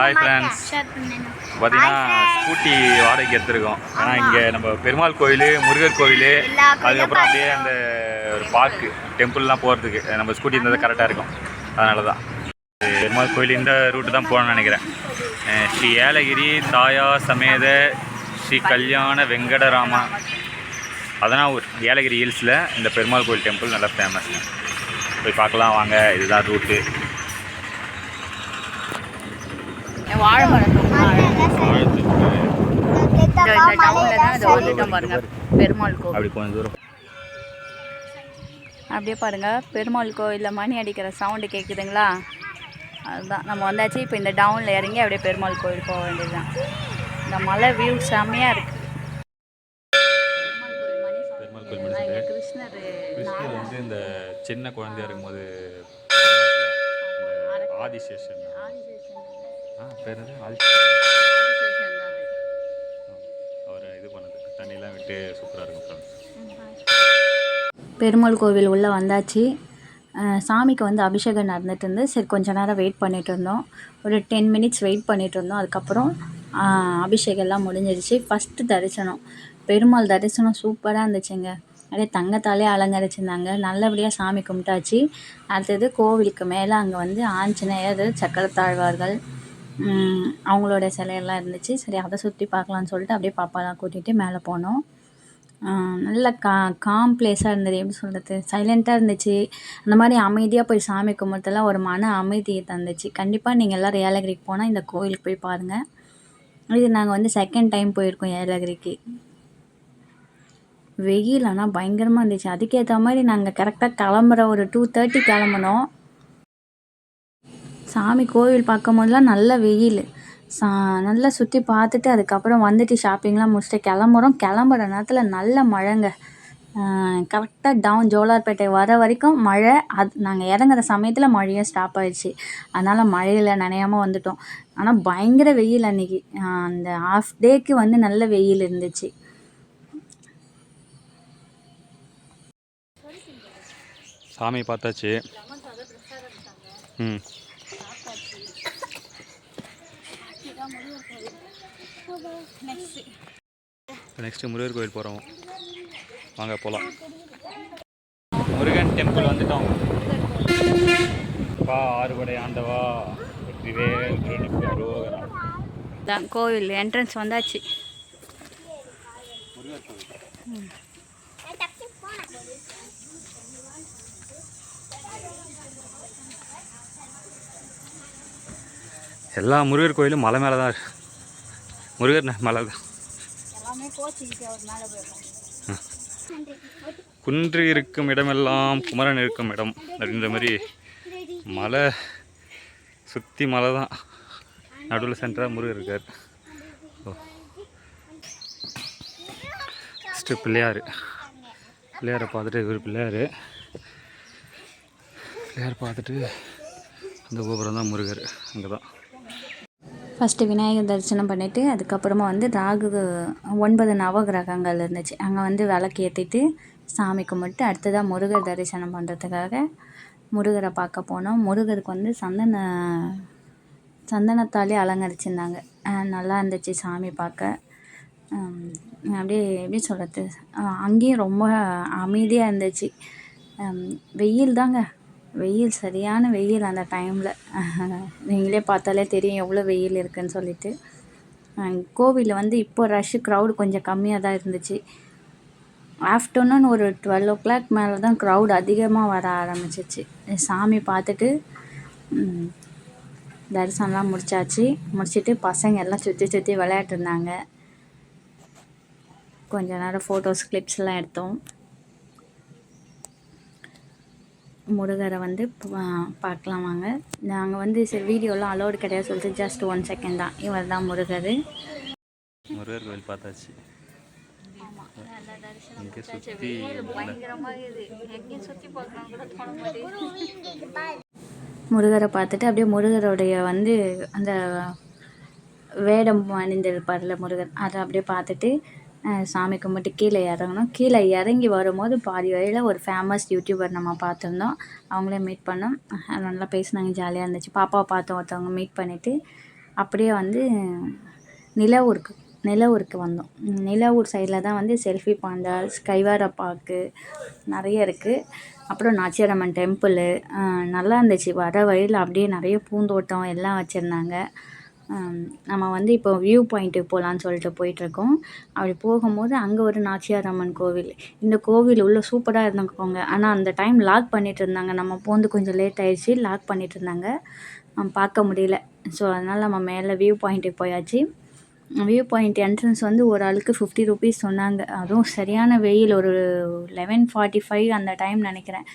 Hi friends பார்த்தீங்கன்னா scooty வாடகைக்கு எடுத்திருக்கோம். ஏன்னா இங்கே நம்ம பெருமாள் கோயில் முருகர் கோயில் அதுக்கப்புறம் அப்படியே அந்த ஒரு பார்க்கு டெம்பிள்லாம் போகிறதுக்கு நம்ம ஸ்கூட்டி இருந்தால் கரெக்டாக இருக்கும். அதனால தான் பெருமாள் கோயில் இந்த ரூட்டு தான் போகணும்னு நினைக்கிறேன். ஸ்ரீ ஏலகிரி தாயா சமேத ஸ்ரீ கல்யாண வெங்கடராமா. அதனால் ஒரு ஏலகிரி ஹில்ஸில் இந்த பெருமாள் கோயில் டெம்பிள் நல்லா ஃபேமஸ் போய் பார்க்கலாம் வாங்க. இதுதான் ரூட்டு வாழை மரம் ரொம்ப அழகு. இந்த இந்த டவுன்ல தான் இதை வந்துட்டோம் பாருங்க பெருமாள் கோவில் அப்படி கொஞ்சம் தூரம் அப்படியே பாருங்க பெருமாள் கோவிலில் மணி அடிக்கிற சவுண்டு கேட்குதுங்களா அதுதான் நம்ம வந்தாச்சு இப்போ இந்த டவுனில் இறங்கி அப்படியே பெருமாள் கோவில் போக வேண்டியதுதான் இந்த மலை வியூ செம்மையாக இருக்கு பெருமாள் கோயில் மணி இங்க கிருஷ்ணர் கிருஷ்ணர் வந்து இந்த சின்ன குழந்தையா இருக்கும்போது ஆதிசேஷன் பேர் அவர் இது பண்ணது. தண்ணியெல்லாம் விட்டு சூப்பராக இருக்கும் பெருமாள் கோவில் உள்ளே வந்தாச்சு. சாமிக்கு வந்து அபிஷேகம் நடந்துட்டு இருந்து சரி கொஞ்ச நேரம் வெயிட் பண்ணிட்டு இருந்தோம். ஒரு டென் மினிட்ஸ் வெயிட் பண்ணிட்டு இருந்தோம். அதுக்கப்புறம் அபிஷேகம்லாம் அபிஷேகம் எல்லாம் முடிஞ்சிருச்சு. ஃபஸ்ட்டு தரிசனம். பெருமாள் தரிசனம் சூப்பராக இருந்துச்சுங்க. அப்படியே தங்கத்தாலே அலங்கரிச்சிருந்தாங்க. நல்லபடியாக சாமி கும்பிட்டாச்சு. அடுத்தது கோவிலுக்கு மேலே அங்கே வந்து ஆஞ்சநேயர் சக்கரத்தாழ்வார்கள் அவங்களோட சிலையெல்லாம் இருந்துச்சு. சரி அதை சுற்றி பார்க்கலான்னு சொல்லிட்டு அப்படியே பாப்பாலாம் கூட்டிகிட்டு மேலே போனோம். நல்ல கா காம் பிளேஸாக இருந்தது. எப்படி சொல்கிறது சைலண்ட்டாக இருந்துச்சு. அந்த மாதிரி அமைதியாக போய் சாமி கும்பிட்றதுலாம் ஒரு மன அமைதியை தந்துச்சு. கண்டிப்பாக நீங்கள் எல்லோரும் ஏலகிரிக்கு போனால் இந்த கோயிலுக்கு போய் பாருங்கள் இது நாங்கள் வந்து செகண்ட் டைம் போயிருக்கோம் ஏலகிரிக்கு. வெயில் ஆனால் பயங்கரமாக இருந்துச்சு. அதுக்கேற்ற மாதிரி நாங்கள் கரெக்டாக கிளம்புற ஒரு டூ தேர்ட்டி கிளம்புனோம். சாமி கோவில் பார்க்கும் போதெல்லாம் நல்ல வெயில். சா நல்லா சுற்றி பார்த்துட்டு அதுக்கப்புறம் வந்துட்டு ஷாப்பிங்லாம் முடிச்சுட்டு கிளம்புறோம். கிளம்புற நேரத்தில் நல்ல மழைங்க. கரெக்டாக டவுன் ஜோலார்பேட்டை வர வரைக்கும் மழை. அது நாங்கள் இறங்குற சமயத்தில் மழையும் ஸ்டாப் ஆயிடுச்சு. அதனால் மழையில் நனையாமல் வந்துட்டோம். ஆனால் பயங்கர வெயில் அன்றைக்கி அந்த ஆஃப் டேக்கு வந்து நல்ல வெயில் இருந்துச்சு. சாமி பார்த்தாச்சு. ம். நெக்ஸ்ட்டு முருகர் கோயில் போகிறோம் வாங்க போகலாம் முருகன் டெம்பிள் வந்துட்டோம். வா ஆறுபடை ஆண்டவா. தான் கோவில் என்ட்ரன்ஸ் வந்தாச்சு. எல்லா முருகர் கோயிலும் மலை மேலே தான் இருக்கு. முருகர் ந- மலை தான். குன்று இருக்கும் இடமெல்லாம் குமரன் இருக்கும் இடம் அப்படின்ற மாதிரி மலை சுற்றி மலை தான். நடுவில் சென்டராக முருகர் இருக்கார். ஓ. ஃபஸ்ட்டு பிள்ளையார். பிள்ளையாரை பார்த்துட்டு இவர் பிள்ளையார். பிள்ளையார் பார்த்துட்டு அந்த கோபுரம் தான் முருகர். அங்கே தான் ஃபஸ்ட்டு விநாயகர் தரிசனம் பண்ணிவிட்டு அதுக்கப்புறமா வந்து ராகு ஒன்பது நவகிரகங்கள் இருந்துச்சு. அங்கே வந்து விளக்கு ஏற்றிட்டு சாமி கும்பிட்டு அடுத்ததாக முருகர் தரிசனம் பண்ணுறதுக்காக முருகரை பார்க்க போனோம். முருகருக்கு வந்து சந்தன சந்தனத்தாலே அலங்கரிச்சிருந்தாங்க. நல்லா இருந்துச்சு சாமி பார்க்க. அப்படியே எப்படி சொல்கிறது அங்கேயும் ரொம்ப அமைதியாக இருந்துச்சு. வெயில் தாங்க. வெயில் சரியான வெயில் அந்த டைமில் நீங்களே பார்த்தாலே தெரியும் எவ்வளோ வெயில் இருக்குதுன்னு சொல்லிட்டு. கோவிலில் வந்து இப்போ ரஷ்ஷு க்ரௌடு கொஞ்சம் கம்மியாக தான் இருந்துச்சு. ஆஃப்டர்நூன் ஒரு டுவெல் ஓ கிளாக் மேலே தான் க்ரௌட் அதிகமாக வர ஆரம்பிச்சிச்சு. சாமி பார்த்துட்டு தரிசனம்லாம் முடிச்சாச்சு. முடிச்சுட்டு பசங்க எல்லாம் சுற்றி சுற்றி விளையாட்டுருந்தாங்க கொஞ்ச நேரம் ஃபோட்டோஸ் கிளிப்ஸ்லாம் எடுத்தோம். முருகரை வந்து பா- பார்க்கலாம் வாங்க. நாங்கள் வந்து சரி வீடியோலாம் அலோடு கிடையாது சொல்லிட்டு ஜஸ்ட் ஒன் செகண்ட் தான். இவர் தான் முருகர். முருகர் கோயில் பார்த்தாச்சு. இங்கே சுற்றி முருகரை பார்த்துட்டு அப்படியே முருகருடைய வந்து அந்த வேடம் அணிந்திருப்பார்ல முருகர். அதை அப்படியே பார்த்துட்டு சாமி கும்பிட்டு கீழே இறங்கணும். கீழே இறங்கி வரும்போது பாதி வழியில் ஒரு ஃபேமஸ் யூடியூபர் நம்ம பார்த்துருந்தோம். அவங்களே மீட் பண்ணோம். நல்லா பேசினாங்க ஜாலியாக இருந்துச்சு. பாப்பாவை பார்த்தோம் ஒருத்தவங்க மீட் பண்ணிவிட்டு அப்படியே வந்து நிலவூருக்கு நிலவூருக்கு வந்தோம். நிலவூர் சைடில் தான் வந்து செல்ஃபி பாண்டா ஸ்கைவாரா பார்க்கு நிறைய இருக்குது அப்புறம் நாச்சியாரம்மன் டெம்பிளு நல்லா இருந்துச்சு. வர வழியில் அப்படியே நிறைய பூந்தோட்டம் எல்லாம் வச்சுருந்தாங்க. நம்ம வந்து இப்போ வியூ பாயிண்ட்டுக்கு போகலான்னு சொல்லிட்டு போயிட்டுருக்கோம். அப்படி போகும்போது அங்கே ஒரு நாச்சியார் அம்மன் கோவில். இந்த கோவில் உள்ள சூப்பராக இருந்துக்கோங்க. ஆனால் அந்த டைம் லாக் பண்ணிட்டு இருந்தாங்க நம்ம போந்து கொஞ்சம் லேட் ஆயிடுச்சு. லாக் பண்ணிட்டு இருந்தாங்க பார்க்க முடியல. ஸோ அதனால் நம்ம மேலே வியூ பாயிண்ட்டுக்கு போயாச்சு. வியூ பாயிண்ட் என்ட்ரன்ஸ் வந்து ஒரு ஆளுக்கு ஃபிஃப்டி ருபீஸ் சொன்னாங்க. அதுவும் சரியான வெயில். ஒரு லெவன் ஃபார்ட்டி ஃபைவ் அந்த டைம் நினைக்கிறேன்.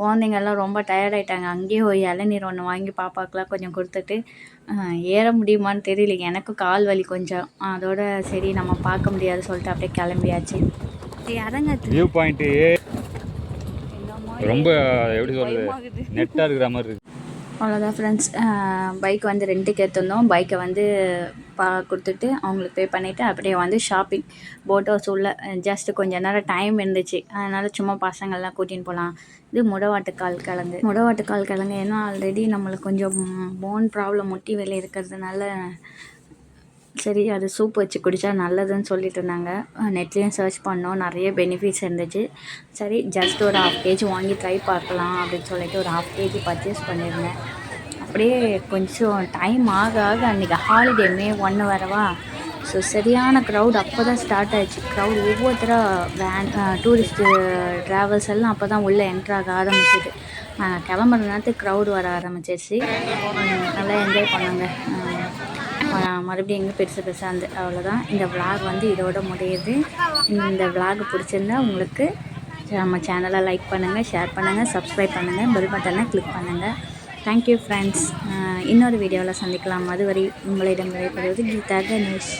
குழந்தைங்கெல்லாம் ரொம்ப ஆயிட்டாங்க. அங்கேயே ஒரு இளநீர் ஒன்று வாங்கி பாப்பாக்கெலாம் கொஞ்சம் கொடுத்துட்டு ஏற முடியுமான்னு தெரியல. எனக்கும் கால் வலி கொஞ்சம். அதோட சரி நம்ம பார்க்க முடியாது சொல்லிட்டு அப்படியே கிளம்பியாச்சு. பாயிண்ட்டு ரொம்ப எப்படி சொல்கிறது நெட்டாக இருக்கிற மாதிரி இருக்குது அவ்வளோதான் ஃப்ரெண்ட்ஸ் பைக் வந்து ரெண்டுக்கு எடுத்திருந்தோம். பைக்கை வந்து பா கொடுத்துட்டு அவங்களுக்கு பே பண்ணிவிட்டு அப்படியே வந்து ஷாப்பிங் போட் ஹவுஸ் உள்ள ஜஸ்ட் கொஞ்சம் நேரம் டைம் இருந்துச்சு. அதனால் சும்மா பசங்கள்லாம் கூட்டின்னு போகலாம் இது முடவாட்டுக்கால் கிழங்கு. முடவாட்டுக்கால் கிழங்கு ஏன்னா ஆல்ரெடி நம்மளுக்கு கொஞ்சம் போன் ப்ராப்ளம் முட்டி வெளியே இருக்கிறதுனால சரி அது சூப் வச்சு குடித்தா நல்லதுன்னு சொல்லிட்டு இருந்தாங்க. நெட்லேயும் சர்ச் பண்ணோம். நிறைய பெனிஃபிட்ஸ் இருந்துச்சு. சரி ஜஸ்ட் ஒரு ஹாஃப் கேஜி வாங்கி ட்ரை பார்க்கலாம் அப்படின்னு சொல்லிட்டு ஒரு ஹாஃப் கேஜி பர்ச்சேஸ் பண்ணியிருந்தேன். அப்படியே கொஞ்சம் டைம் ஆக ஆக அன்றைக்கி ஹாலிடே மே ஒன்று வரவா? ஸோ சரியான க்ரௌட் அப்போ தான் ஸ்டார்ட் ஆயிடுச்சு க்ரௌட் ஒவ்வொருத்தராக வேன் டூரிஸ்ட்டு ட்ராவல்ஸ் எல்லாம் அப்போ தான் உள்ளே என்ட்ரு ஆக ஆரம்பிச்சிது. நாங்கள் கிளம்புற நேரத்துக்கு க்ரௌட் வர ஆரம்பிச்சிருச்சு. நல்லா என்ஜாய் பண்ணாங்க. மறுபடியும் எங்கே பெருசு பெருசாக இருந்து அவ்வளோதான் இந்த விளாக் வந்து இதோட முடியுது. இந்த விளாக் பிடிச்சிருந்தா உங்களுக்கு நம்ம சேனலை லைக் பண்ணுங்கள் ஷேர் பண்ணுங்கள் சப்ஸ்கிரைப் பண்ணுங்கள் பெல் பட்டனை கிளிக் பண்ணுங்கள் தேங்க்யூ ஃப்ரெண்ட்ஸ் இன்னொரு வீடியோவில் சந்திக்கலாம். அதுவரை உங்களிடம் விடைபெறுவது கீதா கணேஷ்.